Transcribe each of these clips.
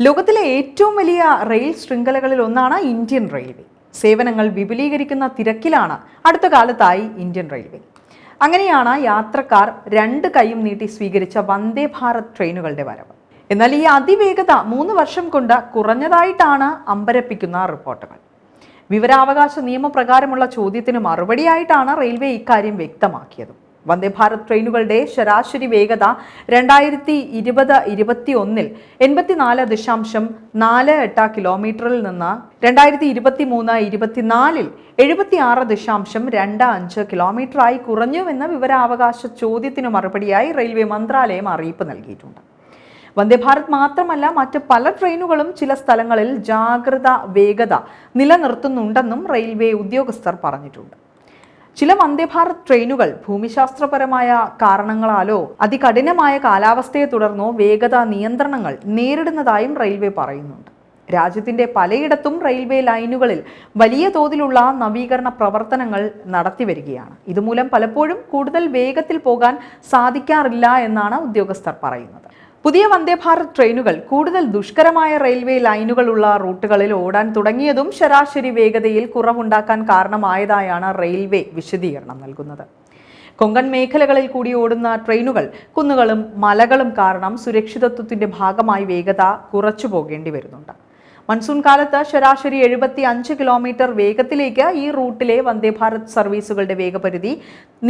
ലോകത്തിലെ ഏറ്റവും വലിയ റെയിൽ ശൃംഖലകളിൽ ഒന്നാണ് ഇന്ത്യൻ റെയിൽവേ. സേവനങ്ങൾ വിപുലീകരിക്കുന്ന തിരക്കിലാണ് അടുത്ത കാലത്തായി ഇന്ത്യൻ റെയിൽവേ. അങ്ങനെയാണ് യാത്രക്കാർ രണ്ട് കൈയും നീട്ടി സ്വീകരിച്ച വന്ദേ ഭാരത് ട്രെയിനുകളുടെ വരവ്. എന്നാൽ ഈ അതിവേഗത മൂന്ന് വർഷം കൊണ്ട് കുറഞ്ഞതായിട്ടാണ് അമ്പരപ്പിക്കുന്ന റിപ്പോർട്ടുകൾ. വിവരാവകാശ നിയമപ്രകാരമുള്ള ചോദ്യത്തിന് മറുപടിയായിട്ടാണ് റെയിൽവേ ഇക്കാര്യം വ്യക്തമാക്കിയത്. വന്ദേ ഭാരത് ട്രെയിനുകളുടെ ശരാശരി വേഗത രണ്ടായിരത്തി ഇരുപത് ഇരുപത്തി ഒന്നിൽ എൺപത്തിനാല് ദശാംശം നാല് എട്ട് കിലോമീറ്ററിൽ നിന്ന് രണ്ടായിരത്തി ഇരുപത്തി മൂന്ന് ഇരുപത്തിനാലിൽ എഴുപത്തിയാറ് ദശാംശം രണ്ട് അഞ്ച് കിലോമീറ്ററായി കുറഞ്ഞുവെന്ന വിവരാവകാശ ചോദ്യത്തിന് മറുപടിയായി റെയിൽവേ മന്ത്രാലയം അറിയിപ്പ് നൽകിയിട്ടുണ്ട്. വന്ദേ ഭാരത് മാത്രമല്ല മറ്റ് പല ട്രെയിനുകളും ചില സ്ഥലങ്ങളിൽ ജാഗ്രത വേഗത നിലനിർത്തുന്നുണ്ടെന്നും റെയിൽവേ ഉദ്യോഗസ്ഥർ പറഞ്ഞിട്ടുണ്ട്. ചില വന്ദേ ഭാരത് ട്രെയിനുകൾ ഭൂമിശാസ്ത്രപരമായ കാരണങ്ങളാലോ അതികഠിനമായ കാലാവസ്ഥയെ തുടർന്നോ വേഗത നിയന്ത്രണങ്ങൾ നേരിടുന്നതായും റെയിൽവേ പറയുന്നുണ്ട്. രാജ്യത്തിന്റെ പലയിടത്തും റെയിൽവേ ലൈനുകളിൽ വലിയ തോതിലുള്ള നവീകരണ പ്രവർത്തനങ്ങൾ നടത്തിവരികയാണ് ഇതുമൂലം പലപ്പോഴും കൂടുതൽ വേഗത്തിൽ പോകാൻ സാധിക്കാറില്ല എന്നാണ് ഉദ്യോഗസ്ഥർ പറയുന്നത്. പുതിയ വന്ദേ ഭാരത് ട്രെയിനുകൾ കൂടുതൽ ദുഷ്കരമായ റെയിൽവേ ലൈനുകളുള്ള റൂട്ടുകളിൽ ഓടാൻ തുടങ്ങിയതും ശരാശരി വേഗതയിൽ കുറവുണ്ടാക്കാൻ കാരണമായതായാണ് റെയിൽവേ വിശദീകരണം നൽകുന്നത്. കൊങ്കൺ മേഖലകളിൽ കൂടി ഓടുന്ന ട്രെയിനുകൾ കുന്നുകളും മലകളും കാരണം സുരക്ഷിതത്വത്തിന്റെ ഭാഗമായി വേഗത കുറച്ചു പോകേണ്ടി വരുന്നുണ്ട്. മൺസൂൺ കാലത്ത് ശരാശരി എഴുപത്തി അഞ്ച് കിലോമീറ്റർ വേഗത്തിലേക്ക് ഈ റൂട്ടിലെ വന്ദേ ഭാരത് സർവീസുകളുടെ വേഗപരിധി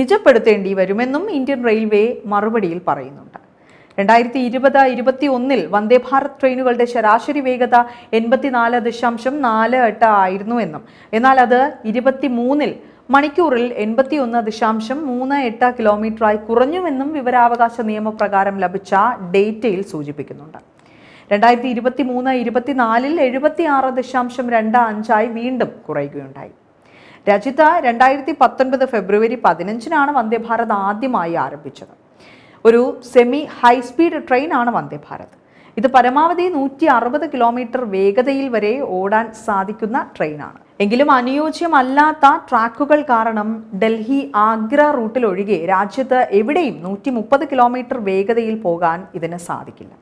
നിജപ്പെടുത്തേണ്ടി വരുമെന്നും ഇന്ത്യൻ റെയിൽവേ മറുപടിയിൽ പറയുന്നുണ്ട്. രണ്ടായിരത്തി ഇരുപത് ഇരുപത്തി ഒന്നിൽ വന്ദേ ഭാരത് ട്രെയിനുകളുടെ ശരാശരി വേഗത എൺപത്തിനാല് ദശാംശം നാല് എട്ട് ആയിരുന്നു എന്നും. എന്നാൽ അത് ഇരുപത്തി മൂന്നിൽ മണിക്കൂറിൽ എൺപത്തിയൊന്ന് ദശാംശം മൂന്ന് എട്ട് കിലോമീറ്ററായി കുറഞ്ഞുവെന്നും വിവരാവകാശ നിയമപ്രകാരം ലഭിച്ച ഡേറ്റയിൽ സൂചിപ്പിക്കുന്നുണ്ട്. രണ്ടായിരത്തി ഇരുപത്തി മൂന്ന് ഇരുപത്തിനാലിൽ എഴുപത്തി ആറ് ദശാംശം രണ്ട് അഞ്ചായി വീണ്ടും കുറയുകയുണ്ടായി. രജിത രണ്ടായിരത്തി പത്തൊൻപത് ഫെബ്രുവരി പതിനഞ്ചിനാണ് വന്ദേ ഭാരത് ആദ്യമായി ആരംഭിച്ചത്. ഒരു സെമി ഹൈ സ്പീഡ് ട്രെയിനാണ് വന്ദേ ഭാരത്. ഇത് പരമാവധി നൂറ്റി അറുപത് കിലോമീറ്റർ വേഗതയിൽ വരെ ഓടാൻ സാധിക്കുന്ന ട്രെയിനാണ് എങ്കിലും അനുയോജ്യമല്ലാത്ത ട്രാക്കുകൾ കാരണം ഡൽഹി ആഗ്ര റൂട്ടിലൊഴികെ രാജ്യത്ത് എവിടെയും നൂറ്റി കിലോമീറ്റർ വേഗതയിൽ പോകാൻ ഇതിന് സാധിക്കില്ല.